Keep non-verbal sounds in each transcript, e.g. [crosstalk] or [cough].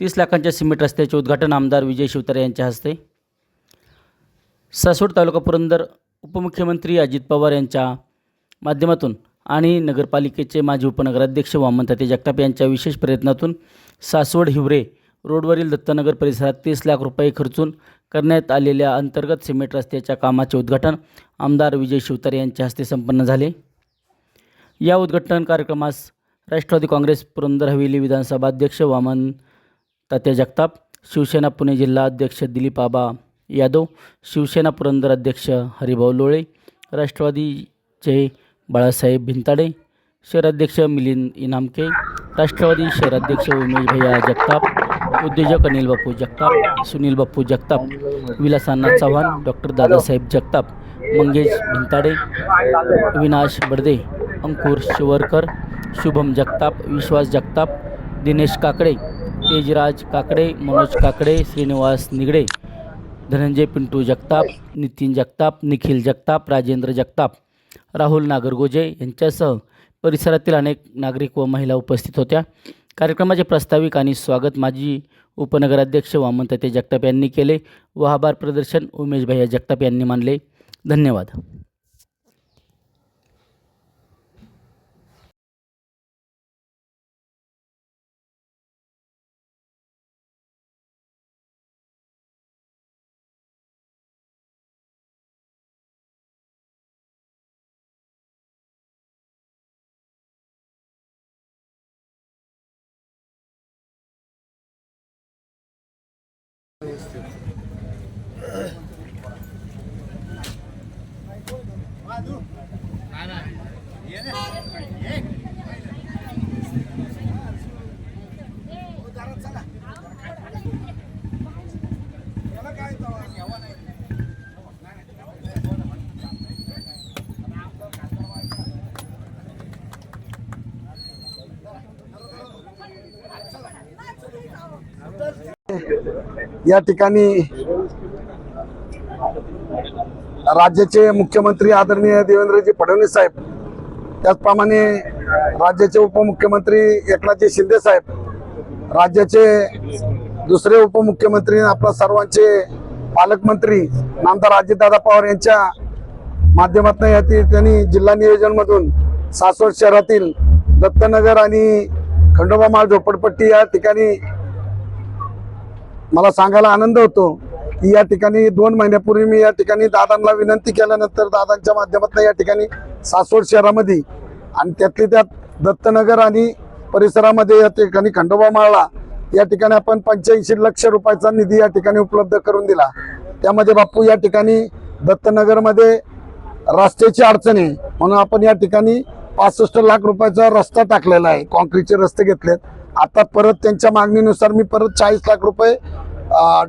तीस लाखांच्या सिमेंट रस्त्याचे उद्घाटन आमदार विजय शिवतारे यांच्या हस्ते. सासवड तालुका पुरंदर उपमुख्यमंत्री अजित पवार यांच्या माध्यमातून आणि नगरपालिकेचे माजी उपनगराध्यक्ष वामनताते जगताप यांच्या विशेष प्रयत्नातून सासवड हिवरे रोडवरील दत्तनगर परिसरात तीस लाख रुपये खर्चून करण्यात आलेल्या अंतर्गत सिमेंट रस्त्याच्या कामाचे उद्घाटन आमदार विजय शिवतारे यांच्या हस्ते संपन्न झाले. या उद्घाटन कार्यक्रमास राष्ट्रवादी काँग्रेस पुरंदर हवेली विधानसभा अध्यक्ष वामन तात्या जगताप शिवसेना पुणे जिल्हा अध्यक्ष दिलीप आबा यादव शिवसेना पुरंदर अध्यक्ष हरिभाऊ लोळे राष्ट्रवादीचे बाळासाहेब भिंताडे शहराध्यक्ष मिलिंद इनामके राष्ट्रवादी शहराध्यक्ष उमेश भैया जगताप उद्योजक अनिल बापू जगताप सुनील बापू जगताप विलासांना चव्हाण डॉक्टर दादासाहेब जगताप मंगेश भिंताडे विनाश बडदे अंकुर शिवरकर शुभम जगताप विश्वास जगताप दिनेश काकडे तेजराज काकडे मनोज काकडे श्रीनिवास निगडे धनंजय पिंटू जगताप नितीन जगताप निखिल जगताप राजेंद्र जगताप राहुल नागरगोजे यांच्यासह परिसरातील अनेक नागरिक व महिला उपस्थित होत्या. कार्यक्रमाचे प्रस्ताविक आणि स्वागत माजी उपनगराध्यक्ष वामनताते जगताप यांनी केले. व आभार प्रदर्शन उमेश भैया जगताप यांनी मानले. धन्यवाद. या ठिकाणी राज्याचे मुख्यमंत्री आदरणीय देवेंद्रजी फडणवीस साहेब त्याचप्रमाणे राज्याचे उपमुख्यमंत्री एकनाथजी शिंदे साहेब राज्याचे दुसरे उपमुख्यमंत्री आपल्या सर्वांचे पालकमंत्री नामदार अजितदादा पवार यांच्या माध्यमातून या त्यांनी जिल्हा नियोजनमधून सासवड शहरातील दत्तनगर आणि खंडोबा माळ झोपडपट्टी या ठिकाणी मला सांगायला आनंद होतो की या ठिकाणी दोन महिन्यापूर्वी मी या ठिकाणी दादांना विनंती केल्यानंतर दादांच्या माध्यमातून या ठिकाणी सासवड शहरामध्ये आणि त्यातली त्यात दत्तनगर आणि परिसरामध्ये या ठिकाणी खंडोबा माळला. या ठिकाणी आपण पंच्याऐंशी लक्ष रुपयाचा निधी या ठिकाणी उपलब्ध करून दिला. त्यामध्ये बापू या ठिकाणी दत्तनगरमध्ये रस्त्याची अडचण आहे. म्हणून आपण या ठिकाणी पासष्ट लाख रुपयाचा रस्ता टाकलेला आहे. कॉन्क्रीटचे रस्ते घेतलेत. आता परत त्यांच्या मागणीनुसार मी परत चाळीस लाख रुपये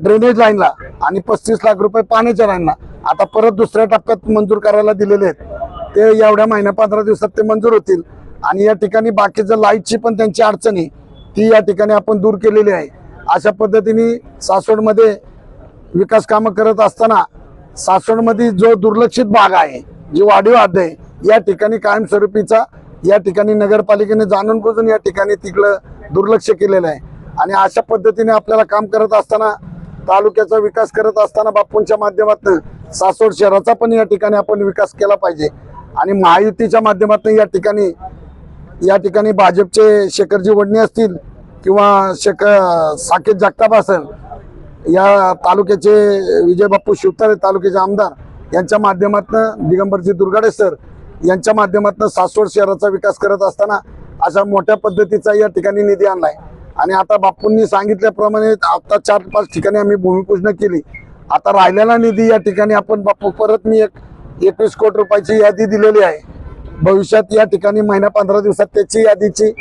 ड्रेनेज लाईनला आणि पस्तीस लाख रुपये पाण्याच्या लाईनला आता परत दुसऱ्या टप्प्यात मंजूर करायला दिलेले आहेत. ते एवढ्या महिन्या पंधरा दिवसात ते मंजूर होतील. आणि या ठिकाणी बाकीचं लाईटची पण त्यांची अडचणी ती या ठिकाणी आपण दूर केलेली आहे. अशा पद्धतीने सासवडमध्ये विकास कामं करत असताना सासवडमध्ये जो दुर्लक्षित भाग आहे जी वाढीव हद्द आहे या ठिकाणी कायमस्वरूपीचा या ठिकाणी नगरपालिकेने जाणून बुजून या ठिकाणी तिकडं दुर्लक्ष केलेलं आहे. आणि अशा पद्धतीने आपल्याला काम करत असताना तालुक्याचा विकास करत असताना बापूंच्या माध्यमातून सासवड शहराचा पण या ठिकाणी आपण विकास केला पाहिजे. आणि महायुतीच्या माध्यमातून या ठिकाणी या ठिकाणी भाजपचे शेखरजी वडणे असतील किंवा शेख साकेत जगताप असेल या तालुक्याचे विजय बाप्पू शिवतारे तालुक्याचे आमदार यांच्या माध्यमातून दिगंबरजी दुर्गाडे सर यांच्या माध्यमातून सासवड शहराचा विकास करत असताना अशा मोठ्या पद्धतीचा या ठिकाणी निधी आणलाय. आणि आता बापूंनी सांगितल्याप्रमाणे आता चार पाच ठिकाणी आम्ही भूमिपूजन केली. आता राहिलेला निधी या ठिकाणी आपण बापू परत मी एक एकवीस कोटी रुपयाची यादी दिलेली आहे. भविष्यात या ठिकाणी महिन्या पंधरा दिवसात त्याची यादीची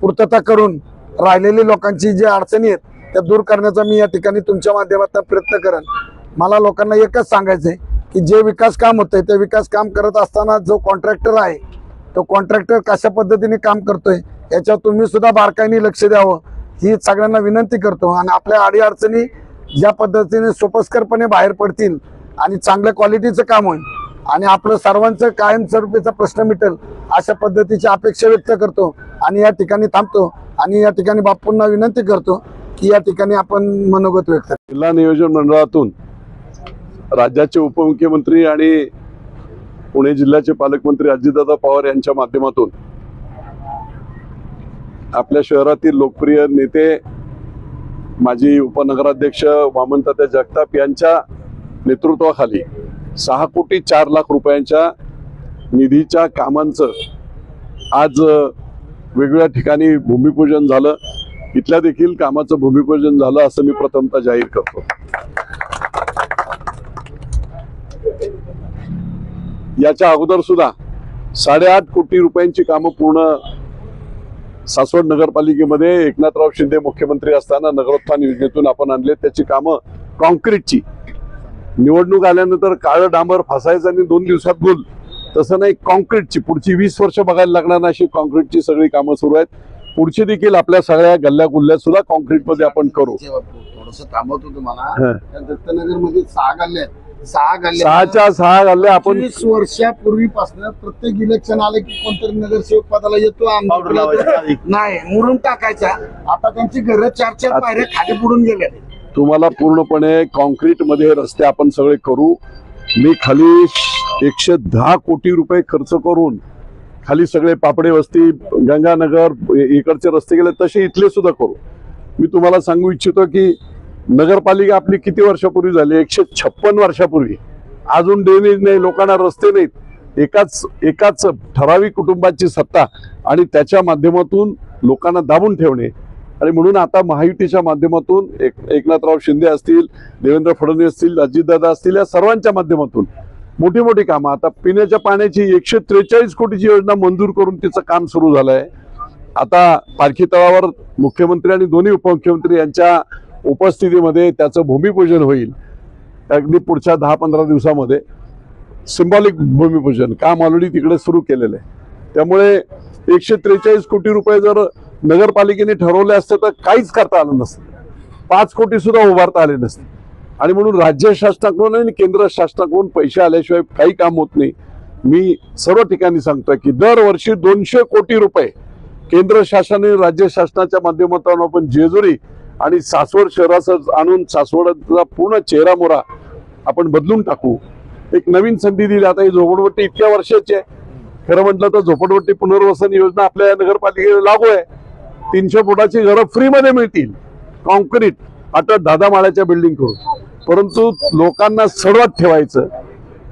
पूर्तता करून राहिलेली लोकांची जी अडचणी आहेत त्या दूर करण्याचा मी या ठिकाणी तुमच्या माध्यमातून प्रयत्न करेन. मला लोकांना एकच सांगायचं आहे की जे विकास काम होतंय ते विकास काम करत असताना जो कॉन्ट्रॅक्टर आहे तो कॉन्ट्रॅक्टर कशा पद्धतीने काम करतोय याच्यावर तुम्ही सुद्धा बारकाईने लक्ष द्यावं. ही सगळ्यांना विनंती करतो आणि आपल्या अडीअडचणी ज्या पद्धतीने सोपस्करपणे बाहेर पडतील आणि चांगल्या क्वालिटीचं काम होईल आणि आपलं सर्वांचं कायमस्वरूपीचा प्रश्न मिटेल अशा पद्धतीची अपेक्षा व्यक्त करतो आणि या ठिकाणी थांबतो आणि या ठिकाणी बापूंना विनंती करतो की या ठिकाणी आपण मनोगत व्यक्त जिल्हा नियोजन मंडळातून राज्याचे उपमुख्यमंत्री आणि पुणे जिल्ह्याचे पालकमंत्री अजितदादा पवार यांच्या माध्यमातून आपल्या शहरातील लोकप्रिय नेते माजी उपनगराध्यक्ष वामनतात्या जगताप यांच्या नेतृत्वाखाली सहा कोटी चार लाख रुपयांच्या निधीच्या कामांचं आज वेगवेगळ्या ठिकाणी भूमिपूजन झालं. इथल्या देखील कामाचं भूमिपूजन झालं असं मी प्रथमतः जाहीर करतो. याच्या अगोदर सुद्धा साडेआठ कोटी रुपयांची कामं पूर्ण सासवड नगरपालिकेमध्ये एकनाथराव शिंदे मुख्यमंत्री असताना नगरोत्थान योजनेतून आपण आणले. त्याची कामं कॉन्क्रीटची निवडणूक आल्यानंतर काळं डांबर फासायचं आणि दोन दिवसात गुल तसं नाही कॉन्क्रीटची पुढची वीस वर्ष बघायला लागणार नाही अशी कॉन्क्रीटची सगळी कामं सुरू आहेत. पुढची देखील आपल्या सगळ्या गल्ल्या गुल्ल्यात सुद्धा कॉन्क्रीटमध्ये आपण करू. थोडस थांबवतो तुम्हाला. दत्तनगरमध्ये सहा गल्ल्या आहेत. सहा सहाच्या सहा गल्ल्या आपण पंचवीस वर्षापूर्वीपासून प्रत्येक इलेक्शन आलं की कोणतरी नगरसेवक पदाला येतो आमदार. नाही मुरुम टाकायचा. आता त्यांची घर चार चार पायऱ्या खाली बुडून गेल्या तुम्हाला पूर्णपणे कॉन्क्रीटमध्ये रस्ते आपण सगळे करू. मी खाली एकशे दहा कोटी रुपये खर्च करून खाली सगळे पापडे वस्ती गंगानगर इ- इकडचे रस्ते गेले तसे इथले सुद्धा करू. मी तुम्हाला सांगू इच्छितो की नगरपालिका आपली किती वर्षापूर्वी झाली? एकशे छप्पन वर्षापूर्वी. अजून ड्रेनेज नाही लोकांना रस्ते नाहीत. एकाच एकाच ठराविक कुटुंबाची सत्ता आणि त्याच्या माध्यमातून लोकांना दाबून ठेवणे. आणि म्हणून आता महायुतीच्या माध्यमातून एक एकनाथराव शिंदे असतील देवेंद्र फडणवीस असतील अजितदादा असतील या सर्वांच्या माध्यमातून मोठी मोठी कामं. आता पिण्याच्या पाण्याची एकशे त्रेचाळीस कोटीची योजना मंजूर करून तिचं काम सुरू झालं आहे आता पालखी तळावर मुख्यमंत्री आणि दोन्ही उपमुख्यमंत्री यांच्या उपस्थितीमध्ये त्याचं भूमिपूजन होईल. अगदी पुढच्या दहा पंधरा दिवसामध्ये सिम्बॉलिक भूमिपूजन काम ऑलरेडी तिकडे सुरू केलेलं आहे. त्यामुळे एकशे त्रेचाळीस कोटी रुपये जर नगरपालिकेने ठरवले असते तर काहीच करता आलं नसतं. पाच कोटी सुद्धा उभारता आले नसते. आणि म्हणून राज्य शासनाकडून आणि केंद्र शासनाकडून पैसे आल्याशिवाय काही काम होत नाही. मी सर्व ठिकाणी सांगतोय की दरवर्षी दोनशे कोटी रुपये केंद्र शासन आणि राज्य शासनाच्या माध्यमातून आपण जेजुरी आणि सासवड शहराचं आणून सासवडचा पूर्ण चेहरा मोरा आपण बदलून टाकू. एक नवीन संधी दिली. आता ही झोपडपट्टी इतक्या वर्षाची आहे. खरं म्हटलं तर झोपडपट्टी पुनर्वसन योजना आपल्या नगरपालिकेला लागू आहे. तीनशे फुटाची घरं फ्रीमध्ये मिळतील. कॉन्क्रीट आता दादा माळ्याच्या बिल्डिंग करून. परंतु लोकांना सडवत ठेवायचं.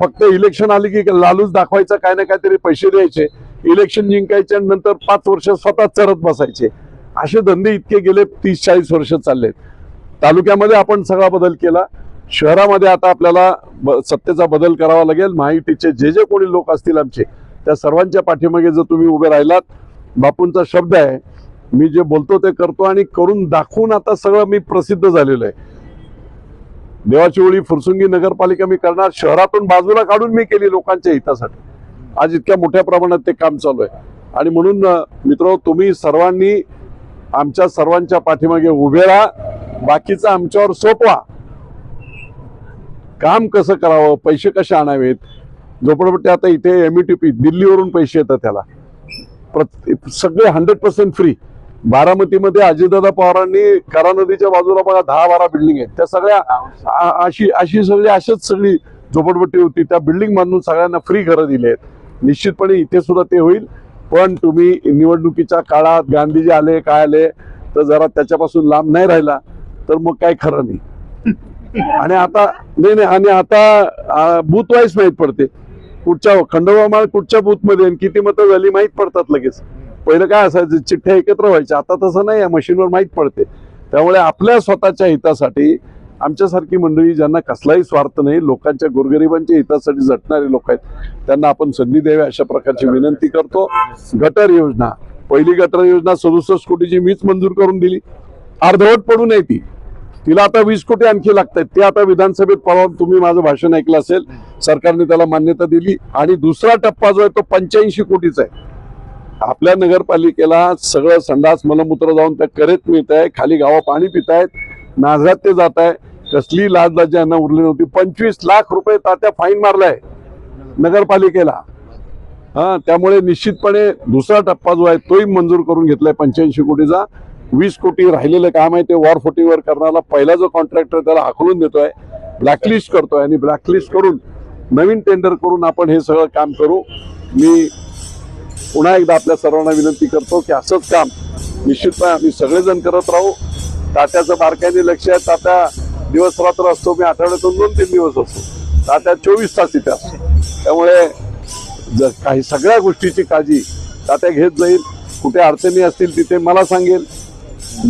फक्त इलेक्शन आली की लालूच दाखवायचं काय ना काहीतरी पैसे द्यायचे. इलेक्शन जिंकायच्या नंतर पाच वर्ष स्वतः चरत बसायचे. असे धंदे इतके गेले तीस चाळीस वर्ष चाललेत. तालुक्यामध्ये आपण सगळा बदल केला. शहरामध्ये आता आपल्याला सत्तेचा बदल करावा लागेल. महायुतीचे जे जे कोणी लोक असतील आमचे त्या सर्वांच्या पाठीमागे जर तुम्ही उभे राहिलात बापूंचा शब्द आहे मी जे बोलतो ते करतो आणि करून दाखवून आता सगळं मी प्रसिद्ध झालेलो आहे. देवाची ओळी फुरसुंगी नगरपालिका मी करणार शहरातून बाजूला काढून मी केली लोकांच्या हितासाठी. आज इतक्या मोठ्या प्रमाणात ते काम चालू आहे. आणि म्हणून मित्र तुम्ही सर्वांनी आमच्या सर्वांच्या पाठीमागे उभे राहा. बाकीचं आमच्यावर सोपवा. काम कसं करावं पैसे कसे आणावेत? झोपडपट्टी आता इथे एम दिल्लीवरून पैसे येतात त्याला. प्रत- सगळे हंड्रेड पर्सेंट फ्री बारामतीमध्ये अजितदादा पवारांनी करा नदीच्या बाजूला बघा दहा बारा बिल्डिंग आहेत. त्या सगळ्या अशी अशी सगळी अशीच सगळी झोपडपट्टी होती. त्या बिल्डिंग बांधून सगळ्यांना फ्री घरं दिली आहेत निश्चितपणे इथे सुद्धा ते होईल. पण तुम्ही निवडणुकीच्या काळात गांधीजी आले काय आले तर जरा त्याच्यापासून लांब नाही राहिला तर मग काय खरं नाही. [laughs] आणि आता नाही नाही आणि आता बूथ वाईज माहीत पडते. कुठच्या खंडोबा कुठच्या बूथमध्ये आणि किती मतं झाली माहीत पडतात लगेच. पहिलं काय असायचं चिठ्ठ्या एकत्र व्हायच्या. आता तसं नाही आहे मशीनवर माहीत पडते. त्यामुळे आपल्या स्वतःच्या हितासाठी आमच्यासारखी मंडळी ज्यांना कसलाही स्वार्थ नाही लोकांच्या गोरगरिबांच्या हितासाठी झटणारे लोक आहेत त्यांना आपण संधी द्यावी अशा प्रकारची विनंती करतो. गटर योजना पहिली गटर योजना सदुसष्ट कोटीची मीच मंजूर करून दिली. अर्धवट पडू नये ती. तिला आता वीस कोटी आणखी लागतात ते आता विधानसभेत परवा तुम्ही माझं भाषण ऐकलं असेल सरकारने त्याला मान्यता दिली. आणि दुसरा टप्पा जो आहे तो पंच्याऐंशी कोटीचा आहे. आपल्या नगरपालिकेला सगळं संडास मलमूत्र जाऊन त्या करेत मिळत आहे खाली गावं पाणी पित आहेत नाझरात ते जात आहे कसली लाज लाज यांना उरली नव्हती. पंचवीस लाख रुपये तात्या फाईन मारलाय नगरपालिकेला. हा त्यामुळे निश्चितपणे दुसरा टप्पा जो आहे तोही मंजूर करून घेतलाय पंच्याऐंशी कोटीचा. वीस कोटी राहिलेलं काम आहे ते वॉर फुटिंगवर करणारा पहिला जो कॉन्ट्रॅक्टर त्याला हाकलून देतोय. ब्लॅकलिस्ट करतोय आणि ब्लॅकलिस्ट करून नवीन टेंडर करून आपण हे सगळं काम करू. मी पुन्हा एकदा आपल्या सर्वांना विनंती करतो की असंच काम निश्चितपणे आम्ही सगळेजण करत राहू. तात्याचं बारकाईने लक्ष आहे. तात्या दिवस रात्र असतो मी आठवड्यातून दोन तीन दिवस असतो. तात्या चोवीस तास इथे असतो. त्यामुळे जर काही सगळ्या गोष्टीची काळजी तात्या घेत जाईल कुठे अडचणी असतील तिथे मला सांगेल.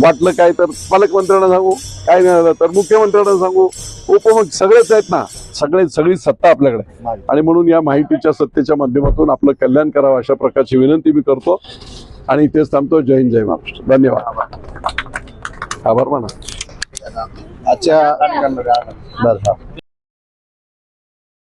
वाटलं काय तर पालकमंत्र्यांना सांगू काय नाही झालं तर मुख्यमंत्र्यांना सांगू. उपमुख्य सगळेच आहेत ना सगळे सगळी सत्ता आपल्याकडे आणि म्हणून या माहितीच्या सत्तेच्या माध्यमातून आपलं कल्याण करावं अशा प्रकारची विनंती मी करतो. आणि इथेच थांबतो. जय हिंद जय महाराष्ट्र. धन्यवाद. आभार माना. आजच्या बरं